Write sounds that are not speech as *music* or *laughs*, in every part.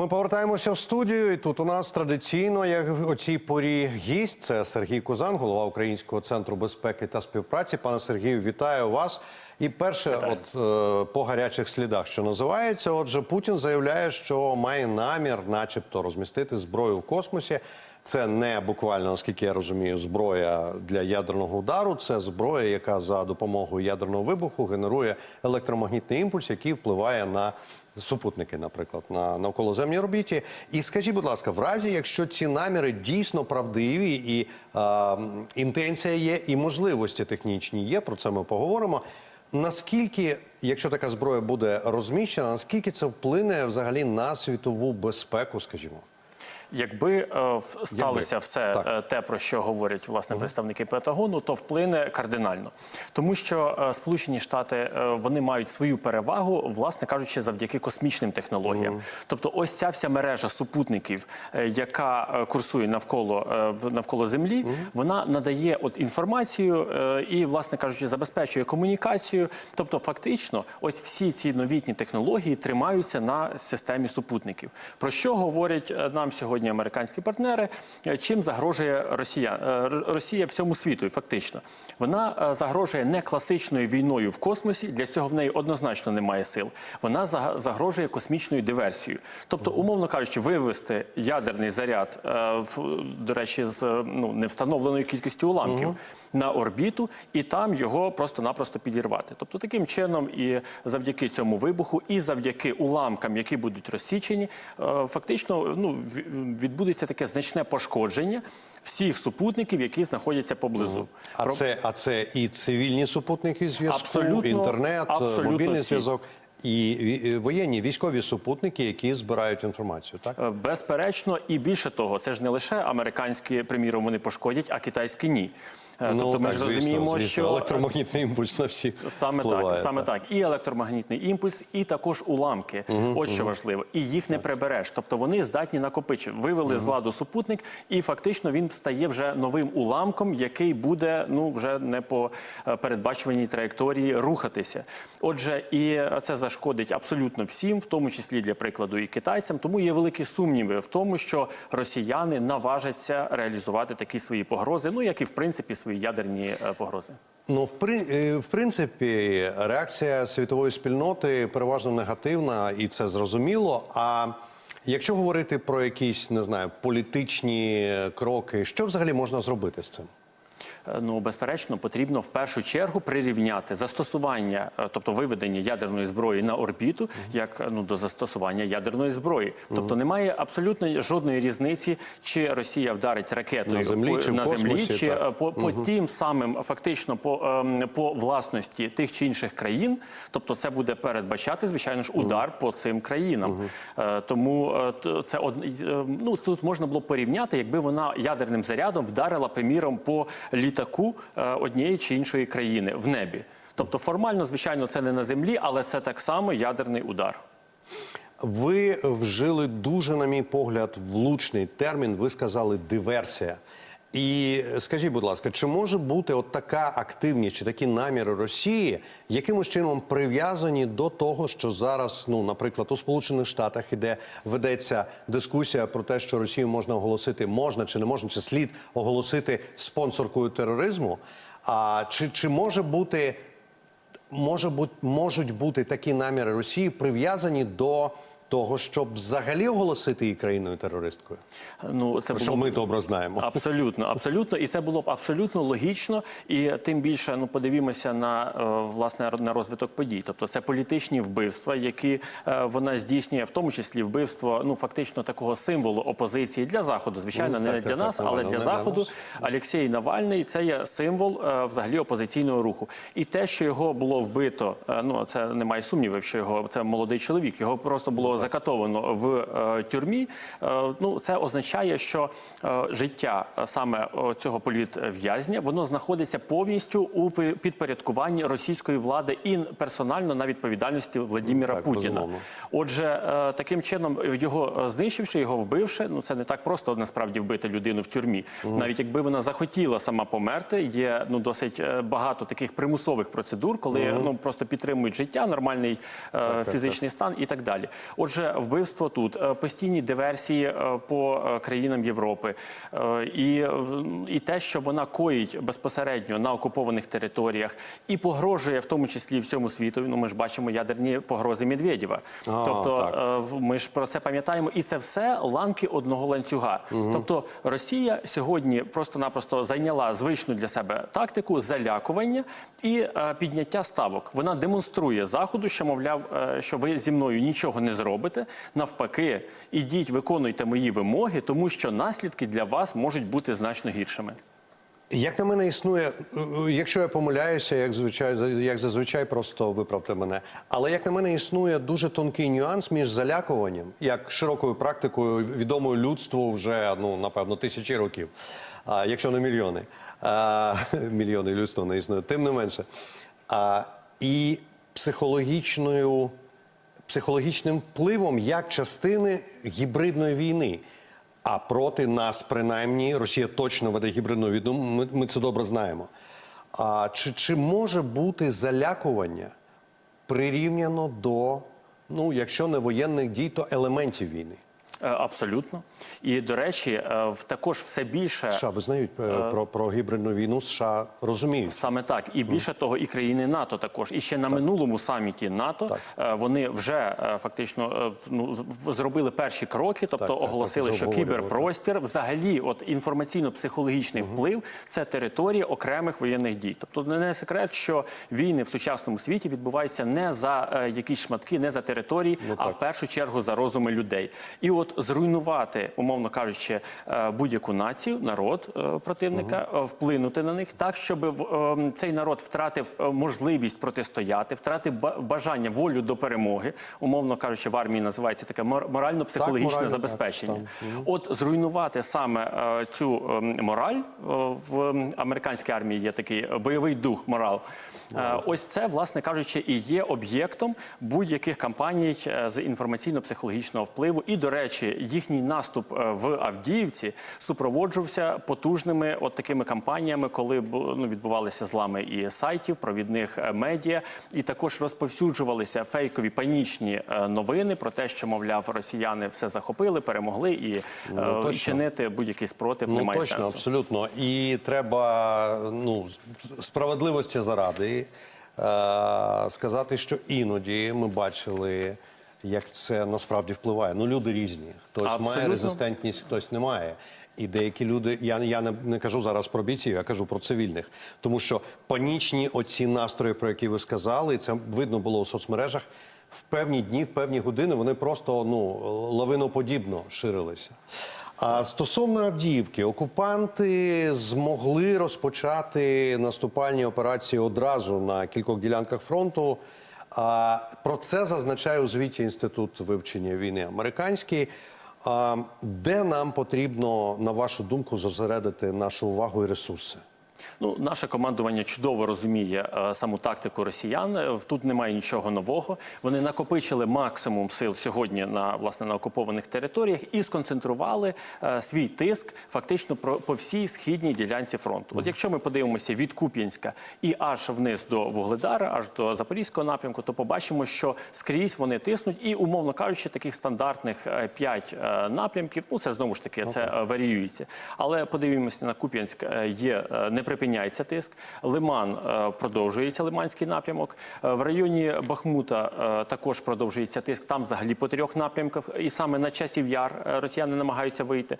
Ми повертаємося в студію. І тут у нас традиційно, як о цій порі, гість це Сергій Кузан, голова Українського центру безпеки та співпраці. Пане Сергію, вітаю вас. І перше, от е, по гарячих слідах, що називається, отже, Путін заявляє, що має намір, начебто, розмістити зброю в космосі. Це не буквально, наскільки я розумію, зброя для ядерного удару. Це зброя, яка за допомогою ядерного вибуху генерує електромагнітний імпульс, який впливає на супутники, наприклад, на навколоземній орбіті. І скажіть, будь ласка, в разі, якщо ці наміри дійсно правдиві, і е, інтенція є, і можливості технічні є, про це ми поговоримо. Наскільки, якщо така зброя буде розміщена, наскільки це вплине взагалі на світову безпеку, скажімо? Якби е, сталося Якби. все Так. е, те, про що говорять власне представники Пентагону, то вплине кардинально, тому що е, Сполучені Штати е, вони мають свою перевагу, власне кажучи, завдяки космічним технологіям. Тобто, ось ця вся мережа супутників, е, яка курсує навколо е, навколо Землі, вона надає от інформацію е, і, власне кажучи, забезпечує комунікацію. Тобто, фактично, ось всі ці новітні технології тримаються на системі супутників. Про що говорять нам сьогодні американські партнери? Е, Чим загрожує Росія? Е, Росія всьому світу, фактично вона е, загрожує не класичною війною в космосі. Для цього в неї однозначно немає сил. Вона заг- загрожує космічною диверсією. Тобто, умовно кажучи, вивести ядерний заряд, до речі, з ну невстановленою кількістю уламків на орбіту, і там його просто-напросто підірвати. Тобто, таким чином, і завдяки цьому вибуху, і завдяки уламкам, які будуть розсічені, фактично ну відбудеться таке значне пошкодження всіх супутників, які знаходяться поблизу. А Про- це, а це і цивільні супутники зв'язку, Абсолютно, інтернет, абсолютно мобільний всі. зв'язок і воєнні військові супутники, які збирають інформацію. Так Е, Безперечно, і більше того, це ж не лише американські, приміром, вони пошкодять, а китайські ні. Е, тобто ми ж розуміємо, звісно. що е, електромагнітний імпульс на всі Саме впливає, так, саме так. І електромагнітний імпульс, і також уламки. Ось що важливо. І їх не прибереш. Тобто вони здатні накопичити. Вивели з ладу супутник, і фактично він стає вже новим уламком, який буде ну вже не по е, передбачуваній траєкторії рухатися. Отже, і це зашкодить абсолютно всім, в тому числі для прикладу і китайцям. Тому є великі сумніви в тому, що росіяни наважаться реалізувати такі свої погрози, ну як і в принципі свої ядерні е, погрози. Ну, в, при, е, в принципі, реакція світової спільноти переважно негативна, і це зрозуміло. А якщо говорити про якісь, не знаю, політичні кроки, що взагалі можна зробити з цим? Е, Ну, безперечно, потрібно в першу чергу прирівняти застосування, е, тобто виведення ядерної зброї на орбіту, як е, ну до застосування ядерної зброї. Тобто немає абсолютно жодної різниці, чи Росія вдарить ракетою На землі, по, чи на землі, космосі, чи по, по тим самим фактично по, ем, по власності тих чи інших країн. Тобто, це буде передбачати, звичайно ж, удар по цим країнам. Тому це од... е, ну тут можна було порівняти, якби вона ядерним зарядом вдарила приміром по літаку е, однієї чи іншої країни в небі. Тобто, формально, звичайно, це не на землі, але це так само ядерний удар. Ви вжили дуже, на мій погляд, влучний термін. Ви сказали диверсія. І скажіть, будь ласка, чи може бути от така активність чи такі наміри Росії якимось чином прив'язані до того, що зараз, ну, наприклад, у Сполучених Штатах іде ведеться дискусія про те, що Росію можна оголосити, можна чи не можна, чи слід оголосити спонсоркою тероризму? А чи, чи може бути може бути, можуть бути такі наміри Росії прив'язані до того, щоб взагалі оголосити її країною терористкою? Ну це Що було б- ми добре знаємо. Абсолютно, абсолютно, і це було б абсолютно логічно. І тим більше ну подивімося на е, власне на розвиток подій. Тобто це політичні вбивства, які е, вона здійснює, в тому числі вбивство, ну фактично такого символу опозиції для заходу. Звичайно, Ну, не так, для так, нас, так, але для не заходу. нас. Олексій Навальний це є символ е, взагалі опозиційного руху. І те, що його було вбито, ну це немає сумнівів, що його це молодий чоловік. Його просто було закатовано в е, тюрмі. Е, ну це означає, що е, життя саме цього політв'язня воно знаходиться повністю у підпорядкуванні російської влади і персонально на відповідальності Владіміра Так, Путіна. безумовно. Отже, таким чином його знищивши, його вбивши, ну це не так просто насправді вбити людину в тюрмі. Навіть якби вона захотіла сама померти, є ну досить багато таких примусових процедур, коли ну просто підтримують життя, нормальний е, фізичний стан і так далі. Отже. Отже, вбивство тут, е, постійні диверсії е, по е, країнам Європи, і, і те, що вона коїть безпосередньо на окупованих територіях, і погрожує в тому числі всьому світу. Ну ми ж бачимо ядерні погрози Медведєва. А, тобто так. ми ж про це пам'ятаємо, і це все ланки одного ланцюга. Тобто Росія сьогодні просто-напросто зайняла звичну для себе тактику залякування і підняття ставок. Вона демонструє заходу, що мовляв, що ви зі мною нічого не зробите. Навпаки, ідіть, виконуйте мої вимоги, тому що наслідки для вас можуть бути значно гіршими. Як на мене існує, е, е, якщо я помиляюся, як звичай, як зазвичай, просто виправте мене. Але як на мене існує дуже тонкий нюанс між залякуванням, як широкою практикою відомою людству вже ну напевно тисячі років, а, якщо не мільйони. А, *laughs* мільйони людства не існує, тим не менше. А, і психологічною психологічним впливом як частини гібридної війни. А проти нас, принаймні, Росія точно веде гібридну війну. Ми, ми це добре знаємо. А чи, чи може бути залякування прирівняно до, ну, якщо не воєнних дій, то елементів війни? Е, Абсолютно. І до речі, е, також все більше США визнають е, про, про гібридну війну, США розуміють. Саме так, і більше того, і країни НАТО також. І ще на минулому саміті НАТО е, вони вже фактично ну, зробили перші кроки, тобто Так, так, оголосили, так, що кіберпростір, взагалі, от інформаційно-психологічний вплив це територія окремих воєнних дій. Тобто не секрет, що війни в сучасному світі відбуваються не за якісь шматки, не за території, а Ну так. в першу чергу за розуми людей. І от зруйнувати, умовно кажучи, е, будь-яку націю, народ е, противника, е, вплинути на них так, щоб цей народ втратив можливість протистояти, втратив ба- бажання, волю до перемоги. Умовно кажучи, в армії називається таке мор- морально-психологічне морально, так, забезпечення. От зруйнувати саме цю е, мораль в американській армії є такий бойовий дух, морал. Е, Ось це, власне кажучи, і є об'єктом будь-яких кампаній е, з інформаційно-психологічного впливу. І, до речі, їхній наступ е, в Авдіївці супроводжувався потужними от такими кампаніями, коли ну, відбувалися злами і сайтів, провідних медіа, і також розповсюджувалися фейкові панічні новини про те, що мовляв росіяни все захопили, перемогли, і точно. чинити будь-який спротив Ну немає точно, сенсу. абсолютно. І треба ну, справедливості заради е, сказати, що іноді ми бачили, як це насправді впливає. Ну, люди різні. Хтось має резистентність, хтось не має. І деякі люди, я, я не, не кажу зараз про бійців, я кажу про цивільних. Тому що панічні оці настрої, про які ви сказали, і це видно було у соцмережах. В певні дні, в певні години вони просто ну лавиноподібно ширилися. А стосовно Авдіївки, окупанти змогли розпочати наступальні операції одразу на кількох ділянках фронту. А про це зазначає у звіті інститут вивчення війни американський. Де нам потрібно, на вашу думку, зосередити нашу увагу і ресурси? Ну, наше командування чудово розуміє е, саму тактику росіян. Е, Тут немає нічого нового. Вони накопичили максимум сил сьогодні на власне на окупованих територіях і сконцентрували е, свій тиск фактично про по всій східній ділянці фронту. От якщо ми подивимося від Куп'янська і аж вниз до Вугледара, аж до Запорізького напрямку, то побачимо, що скрізь вони тиснуть, і умовно кажучи, таких стандартних е, п'ять е, напрямків. Ну це знову ж таки це е, варіюється. Але подивимося на Куп'янськ. е, Є е, не припиняється тиск. Лиман е, продовжується Лиманський напрямок. Е, В районі Бахмута е, також продовжується тиск. Там взагалі по трьох напрямках. І саме на часів яр росіяни намагаються вийти.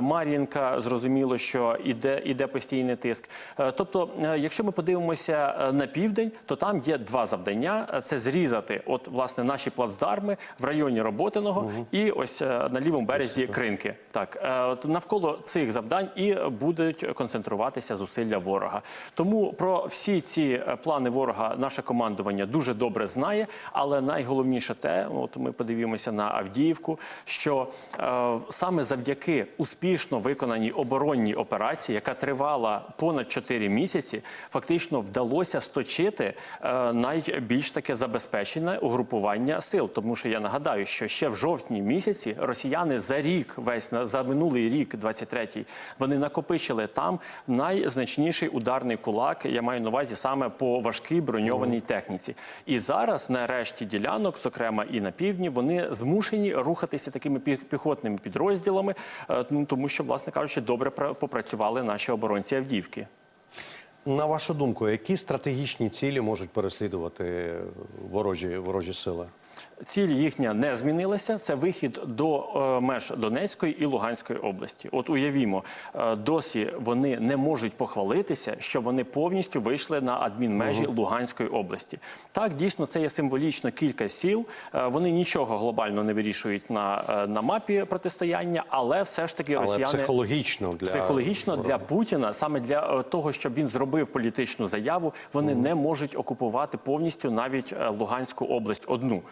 Мар'їнка зрозуміло, що іде, іде постійний тиск. Тобто, якщо ми подивимося на південь, то там є два завдання: це зрізати, от власне наші плацдарми в районі Роботиного і ось на лівому березі Кринки. Так от навколо цих завдань і будуть концентруватися зусилля ворога. Тому про всі ці е, плани ворога наше командування дуже добре знає. Але найголовніше те, от ми подивимося на Авдіївку, що е, саме завдяки успішно виконаній оборонній операції, яка тривала понад 4 місяці, фактично вдалося сточити е, найбільш таке забезпечене угрупування сил. Тому що я нагадаю, що ще в жовтні місяці росіяни за рік, весь за минулий рік, 23-й, вони накопичили там найзначніші наймощніший ударний кулак. Я маю на увазі саме по важкій броньованій техніці. І зараз на решті ділянок, зокрема і на півдні, вони змушені рухатися такими піхотними підрозділами, е, ну тому що, власне кажучи, добре попрацювали наші оборонці Авдіївки. На вашу думку, які стратегічні цілі можуть переслідувати ворожі, ворожі сили? Ціль їхня не змінилася. Це вихід до е, меж Донецької і Луганської області. От уявімо, е, досі вони не можуть похвалитися, що вони повністю вийшли на адмінмежі Луганської області. Так, дійсно, це є символічно кілька сіл. Е, Вони нічого глобально не вирішують на, на мапі протистояння, але все ж таки Але росіяни психологічно для психологічно для Путіна, саме для того, щоб він зробив політичну заяву, вони не можуть окупувати повністю навіть Луганську область одну.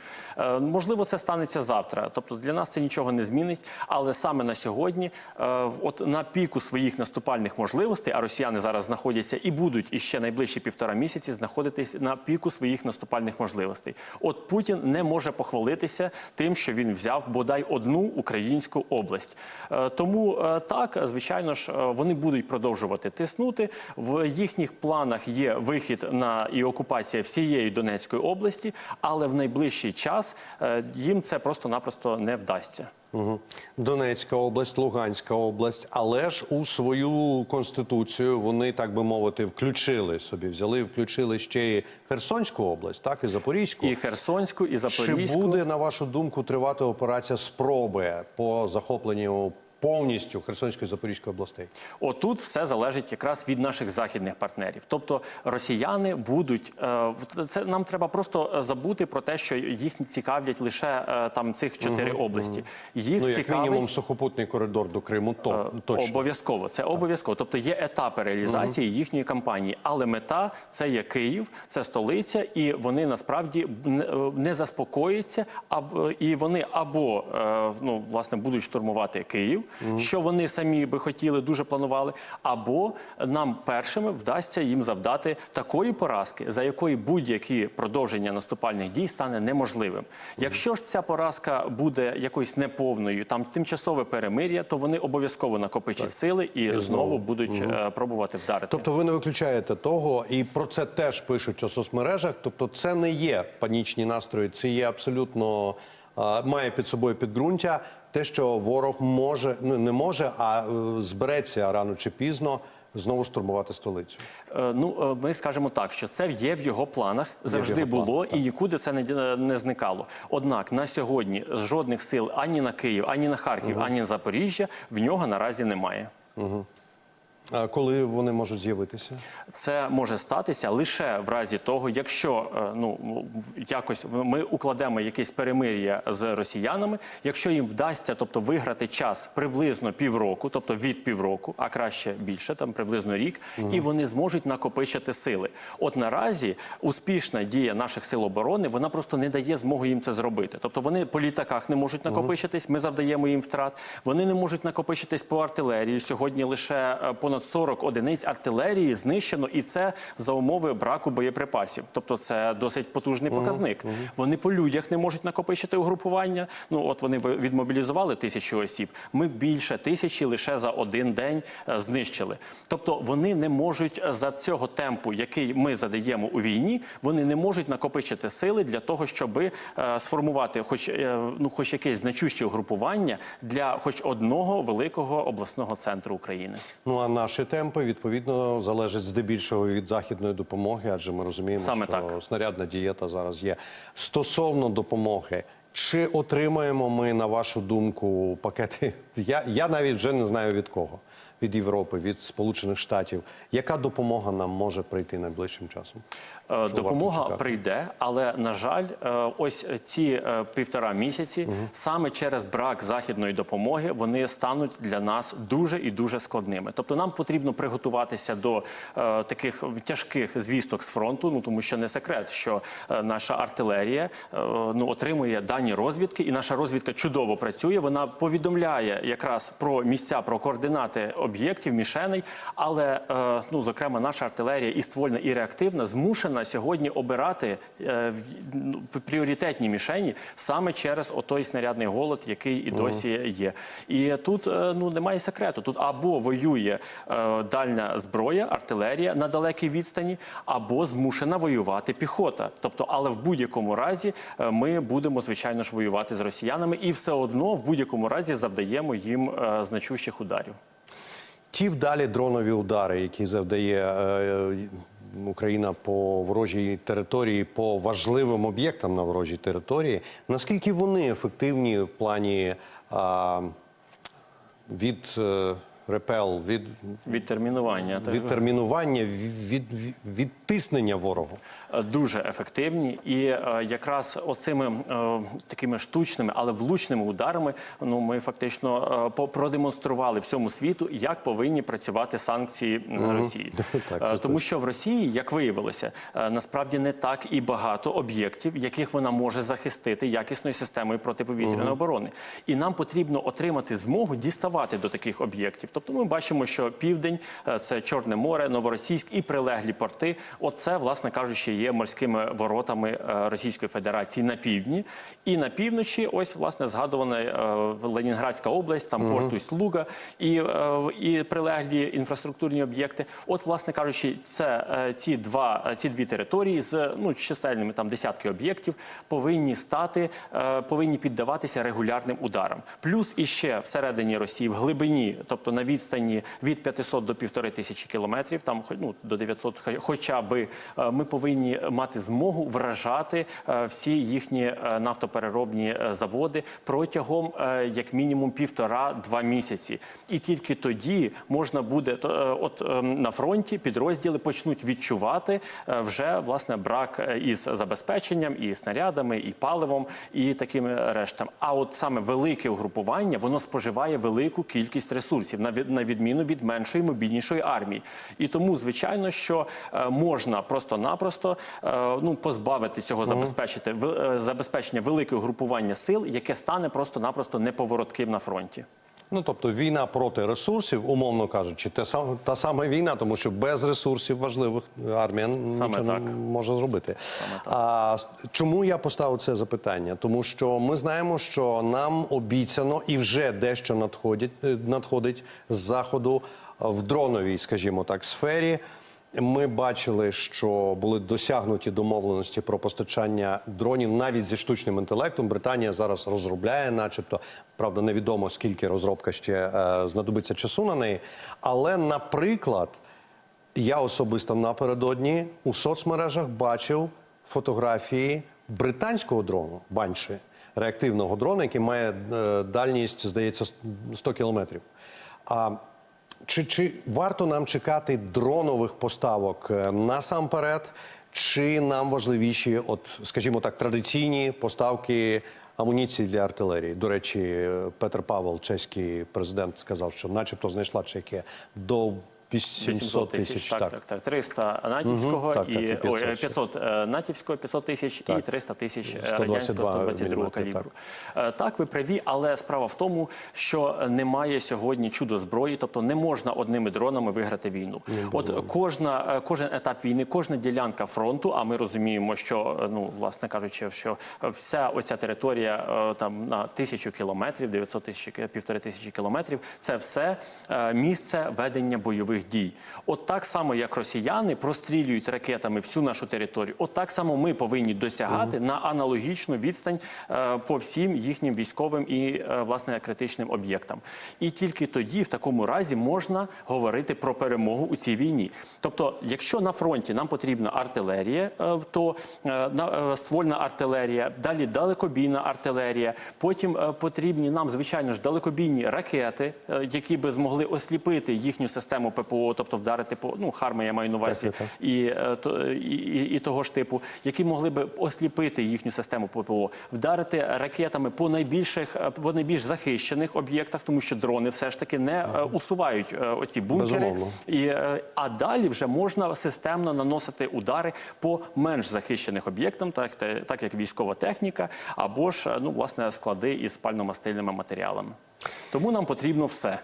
Е, Можливо, це станеться завтра. Тобто для нас це нічого не змінить. Але саме на сьогодні, е, от на піку своїх наступальних можливостей, а росіяни зараз знаходяться і будуть іще найближчі півтора місяці знаходитись на піку своїх наступальних можливостей. От Путін не може похвалитися тим, що він взяв бодай одну українську область. Е, Тому так, звичайно ж, вони будуть продовжувати тиснути. В їхніх планах є вихід на і окупація всієї Донецької області, але в найближчий час е, їм це просто-напросто не вдасться. Угу. Донецька область, Луганська область, але ж у свою конституцію вони, так би мовити, включили собі, взяли, включили ще і Херсонську область, так і Запорізьку. І Херсонську, і Чи буде на вашу думку тривати операція спроби по захопленню повністю Херсонської і Запорізької областей? Отут все залежить якраз від наших західних партнерів. Тобто росіяни будуть е, це нам треба просто е, забути про те, що їх цікавлять лише е, там цих чотири області. Їх Ну, як цікавить мінімум, сухопутний коридор до Криму, то точно. Обов'язково це обов'язково. Тобто є етапи реалізації їхньої кампанії, але мета це є Київ, це столиця, і вони насправді не- заспокоїться, або і вони або ну власне будуть штурмувати Київ, що вони самі би хотіли, дуже планували, або нам першими вдасться їм завдати такої поразки, за якої будь-які продовження наступальних дій стане неможливим. Якщо ж ця поразка буде якоюсь неповною, там тимчасове перемир'я, то вони обов'язково накопичать сили і, знову будуть е, пробувати вдарити. Тобто ви не виключаєте того, і про це теж пишуть у соцмережах. Тобто, це не є панічні настрої, це є абсолютно має під собою підґрунтя. Те, що ворог може ну не може, а е, збереться рано чи пізно знову штурмувати столицю. Е, Ну, е, ми скажемо так, що це є в його планах, завжди його було було і нікуди це не, не зникало. Однак на сьогодні жодних сил ані на Київ, ані на Харків, ані на Запоріжжя в нього наразі немає. А коли вони можуть з'явитися? Це може статися лише в разі того, якщо е, ну якось ми укладемо якесь перемир'я з росіянами, якщо їм вдасться, тобто виграти час приблизно півроку, тобто від півроку, а краще більше, там приблизно рік, і вони зможуть накопичити сили. От наразі успішна дія наших сил оборони вона просто не дає змогу їм це зробити. Тобто вони по літаках не можуть накопичитись. Ми завдаємо їм втрат. Вони не можуть накопичитись по артилерії. Сьогодні лише е, понад 40 одиниць артилерії знищено, і це за умови браку боєприпасів. Тобто, це досить потужний показник. Вони по людях не можуть накопичити угрупування. Ну от вони відмобілізували тисячу осіб. Ми більше тисячі лише за один день е, знищили. Тобто вони не можуть е, за цього темпу, який ми задаємо у війні, вони не можуть накопичити сили для того, щоб сформувати, хоч е, ну, хоч якесь значуще угрупування для хоч одного великого обласного центру України. Ну а наші темпи відповідно залежать здебільшого від західної допомоги, адже ми розуміємо, Саме що так. снарядна дієта зараз є. Стосовно допомоги, чи отримаємо ми, на вашу думку, пакети? Я, я навіть вже не знаю від кого. Від Європи, від Сполучених Штатів. Яка допомога нам може прийти найближчим часом? Е, варто Допомога прийде, але на жаль, е, ось ці е, півтора місяці саме через брак західної допомоги вони стануть для нас дуже і дуже складними. Тобто нам потрібно приготуватися до таких тяжких звісток з фронту. Ну тому що не секрет, що наша артилерія ну отримує дані дані розвідки, і наша розвідка чудово працює. Вона повідомляє якраз про місця, про координати об'єктів, мішеней. Але е, ну, зокрема, наша артилерія і ствольна, і реактивна змушена сьогодні обирати е, ну, пріоритетні мішені саме через отой снарядний голод, який і досі є. І тут е, ну немає секрету. Тут або воює дальня зброя, артилерія на далекій відстані, або змушена воювати піхота. Тобто, але в будь-якому разі ми будемо звичайно ж воювати з росіянами, і все одно в будь-якому разі завдаємо їм значущих ударів. Ті вдалі дронові удари, які завдає е, Україна по ворожій території, по важливим об'єктам на ворожій території, наскільки вони ефективні в плані е, від е, репел, від Відтермінування так. відтермінування, від, від, відтиснення ворогу? Е, дуже ефективні, і е, якраз оцими е, такими штучними, але влучними ударами, ну ми фактично е, по- продемонстрували всьому світу, як повинні працювати санкції на Росії. *laughs* Так, Тому що в Росії, як виявилося, насправді не так і багато об'єктів, яких вона може захистити якісною системою протиповітряної оборони. І нам потрібно отримати змогу діставати до таких об'єктів. Тобто ми бачимо, що південь е, це Чорне море, Новоросійськ і прилеглі порти. Оце, власне кажучи, є морськими воротами е, Російської Федерації на півдні. І на півночі, ось власне згадувана е, Ленінградська область, там порту Слуга і, і прилеглі інфраструктурні об'єкти. От, власне кажучи, це ці два ці дві території з ну чисельними там десятки об'єктів повинні стати, повинні піддаватися регулярним ударам. Плюс іще всередині Росії, в глибині, тобто на відстані від 500 до 1500 тисячі кілометрів, там ну, до 900 хо- хоча би е, ми повинні мати змогу вражати е, всі їхні е, нафтопереробні заводи протягом як мінімум півтора-два місяці. І тільки тоді можна буде от на фронті підрозділи почнуть відчувати вже власне брак із забезпеченням, і снарядами, і паливом, і такими рештам. А от саме велике угрупування воно споживає велику кількість ресурсів на від- на відміну від меншої мобільнішої армії. І тому, звичайно, що е, можна просто-напросто е, ну позбавити цього забезпечити е, забезпечення великого групування сил, яке стане просто-напросто неповоротким на фронті. Ну тобто війна проти ресурсів, умовно кажучи, те сам та сама війна, тому що без ресурсів важливих армія нічого не може зробити. А чому я поставив це запитання? Тому що ми знаємо, що нам обіцяно і вже дещо надходять е, надходить з заходу е, в дроновій, скажімо так, сфері. Ми бачили, що були досягнуті домовленості про постачання дронів навіть зі штучним інтелектом. Британія зараз розробляє, начебто, правда, невідомо скільки розробка ще е, знадобиться часу на неї. Але, наприклад, я особисто напередодні у соцмережах бачив фотографії британського дрону Банші, реактивного дрона, який має е, дальність, здається, 100 кілометрів. А чи, чи варто нам чекати дронових поставок е, насамперед, чи нам важливіші, от, скажімо так, традиційні поставки амуніції для артилерії? До речі, е, Петр Павел, чеський президент, сказав, що начебто знайшла Чехія до 800 тисяч. так, так, так. 300 натівського Мгм, так, і так, і 500 ой, 500 е, натівського, 500 тисяч і Так. 300 тисяч е, 122 радянського 122 міліметри, калібру. Е, Так, ви праві, але справа в тому, що немає сьогодні чудо зброї, тобто не можна одними дронами виграти війну. От кожна кожен етап війни, кожна ділянка фронту. А ми розуміємо, що ну власне кажучи, що вся оця територія там на тисячу кілометрів, 900 тисяч півтори тисячі кілометрів, це все місце ведення бойових дій. От так само, як росіяни прострілюють ракетами всю нашу територію, от так само ми повинні досягати на аналогічну відстань е, по всім їхнім військовим і е, власне критичним об'єктам. І тільки тоді, в такому разі, можна говорити про перемогу у цій війні. Тобто, якщо на фронті нам потрібна артилерія, е, то на- ствольна артилерія, далі далекобійна артилерія, потім потрібні нам, звичайно ж, далекобійні ракети, які би змогли осліпити їхню систему ППО. ППО, тобто вдарити по ну харми, я маю на увазі, і, е, і, і, і того ж типу, які могли би осліпити їхню систему ППО, вдарити ракетами по найбільших е, по найбільш захищених об'єктах, тому що дрони все ж таки не е, усувають е, оці бункери. Безумовно. І, а далі вже можна системно наносити удари по менш захищених об'єктам, так, так як військова техніка, або ж ну, власне склади із спально-мастильними матеріалами. Тому нам потрібно все.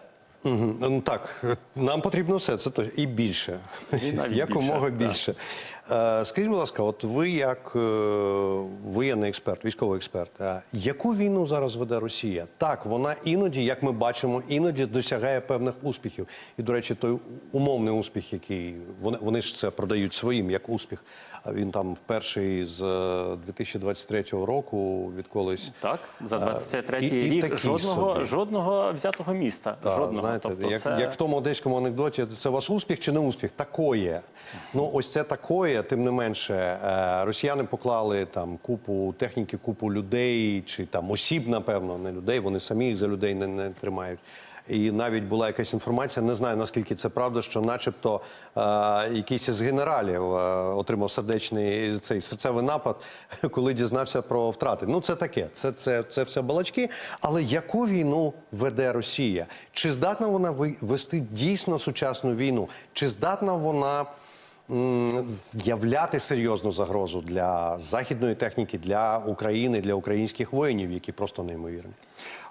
Ну так, е, нам потрібно все, це точно. і більше. І Якомога більше, більше. Е, Скажіть, будь ласка, от ви як е, воєнний експерт, військовий експерт, е, яку війну зараз веде Росія? Так, вона іноді, як ми бачимо, іноді досягає певних успіхів. І, до речі, той умовний успіх, який вони, вони ж це продають своїм як успіх. Він там вперше з е, 2023 року відколись. Так, за 23 і- і рік жодного, собі. жодного взятого міста. Та, жодного. Знаєте, тобто як, це... як в тому одеському анекдоті, це ваш успіх чи не успіх? Такоє. Ну ось це такоє, тим не менше. Е, росіяни поклали там купу техніки, купу людей чи там осіб, напевно, не людей. Вони самі їх за людей не, не тримають. І навіть була якась інформація, не знаю наскільки це правда, що, начебто, е, якийсь із генералів е, отримав сердечний цей серцевий напад, *laughs* коли дізнався про втрати. Ну це таке, це, це, це все балачки. Але яку війну веде Росія? Чи здатна вона вести дійсно сучасну війну? Чи здатна вона з'являти серйозну загрозу для західної техніки, для України, для українських воїнів, які просто неймовірні?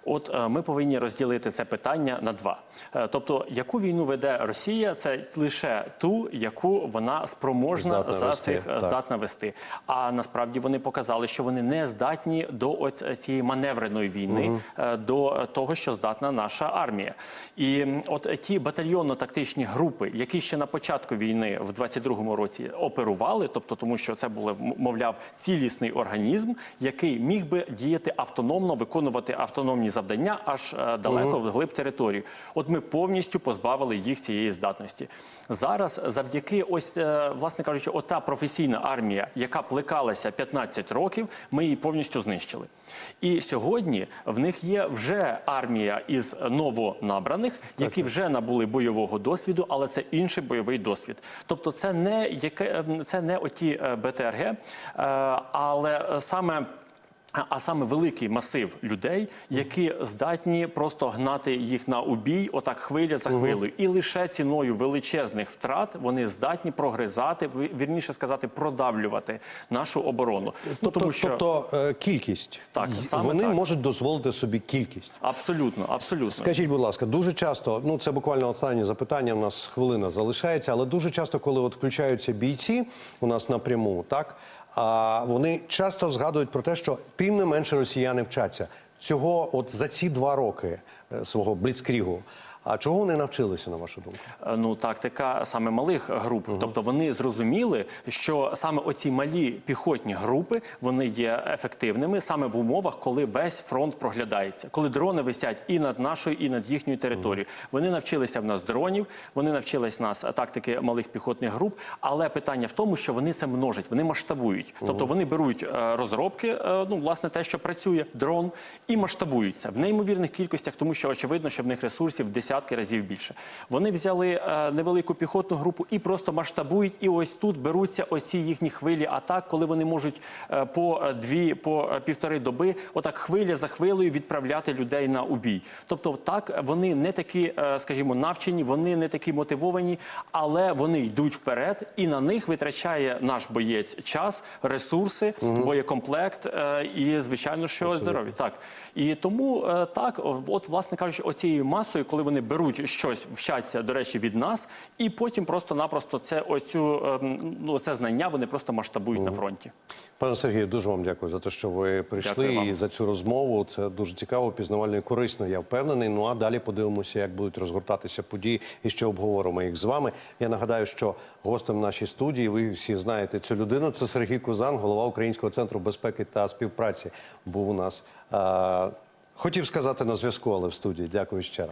От е, ми повинні розділити це питання на два. Е, Тобто, яку війну веде Росія, це лише ту, яку вона спроможна Здатна за вести, цих е, так. здатна вести. А насправді вони показали, що вони не здатні до от цієї маневреної війни, е, до того, що здатна наша армія. І от ті батальйонно-тактичні групи, які ще на початку війни в 22-му році оперували, тобто тому, що це було мовляв цілісний організм, який міг би діяти автономно, виконувати автономні завдання аж е, далеко вглиб території. От ми повністю позбавили їх цієї здатності. Зараз, завдяки ось, е, власне кажучи, ота професійна армія, яка плекалася 15 років, ми її повністю знищили. І сьогодні в них є вже армія із новонабраних, які вже набули бойового досвіду, але це інший бойовий досвід. Тобто, це не яке ем, це не оті е, БТРГ, але саме. А- саме великий масив людей, які здатні просто гнати їх на убій, отак хвиля за хвилею, і лише ціною величезних втрат вони здатні прогризати, ві- вірніше сказати, продавлювати нашу оборону. Ну, Тобто, тому що тобто е, кількість. Так, саме вони так. можуть дозволити собі кількість. абсолютно, абсолютно. Скажіть, будь ласка, дуже часто, ну це буквально останнє запитання. У нас хвилина залишається, але дуже часто, коли от включаються бійці у нас напряму, так вони часто згадують про те, що тим не менше росіяни вчаться цього, от за ці два роки е, свого бліцкрігу. А чого вони навчилися, на вашу думку? Е, Ну, тактика саме малих груп. Тобто вони зрозуміли, що саме оці малі піхотні групи вони є ефективними саме в умовах, коли весь фронт проглядається, коли дрони висять і над нашою, і над їхньою територією. Вони навчилися в нас дронів, вони навчились нас тактики малих піхотних груп. Але питання в тому, що вони це множать, вони масштабують. Тобто вони беруть е, розробки, е, ну власне те, що працює дрон, і масштабуються в неймовірних кількостях, тому що очевидно, що в них ресурсів в десятки разів більше. Вони взяли е, невелику піхотну групу і просто масштабують. І ось тут беруться оці їхні хвилі атак, коли вони можуть е, по е, дві, по півтори доби, отак хвиля за хвилею відправляти людей на убій. Тобто, так вони не такі, скажімо, навчені, вони не такі мотивовані, але вони йдуть вперед, і на них витрачає наш боєць час, ресурси, боєкомплект е, і, звичайно, що здоров'я. Так і тому так, от, власне кажучи, оцією масою, коли вони беруть щось, вчаться, до речі, від нас, і потім просто-напросто це оцю ем, ну це знання вони просто масштабують на фронті. Пане Сергію, дуже вам дякую за те, що ви прийшли Дякую вам. і за цю розмову. Це дуже цікаво, пізнавально і корисно. Я впевнений. Ну а далі подивимося, як будуть розгортатися події і ще обговоримо їх з вами. Я нагадаю, що гостем нашій студії, ви всі знаєте цю людину. Це Сергій Кузан, голова Українського центру безпеки та співпраці. Був у нас. Е- хотів сказати на зв'язку, але в студії. Дякую ще раз.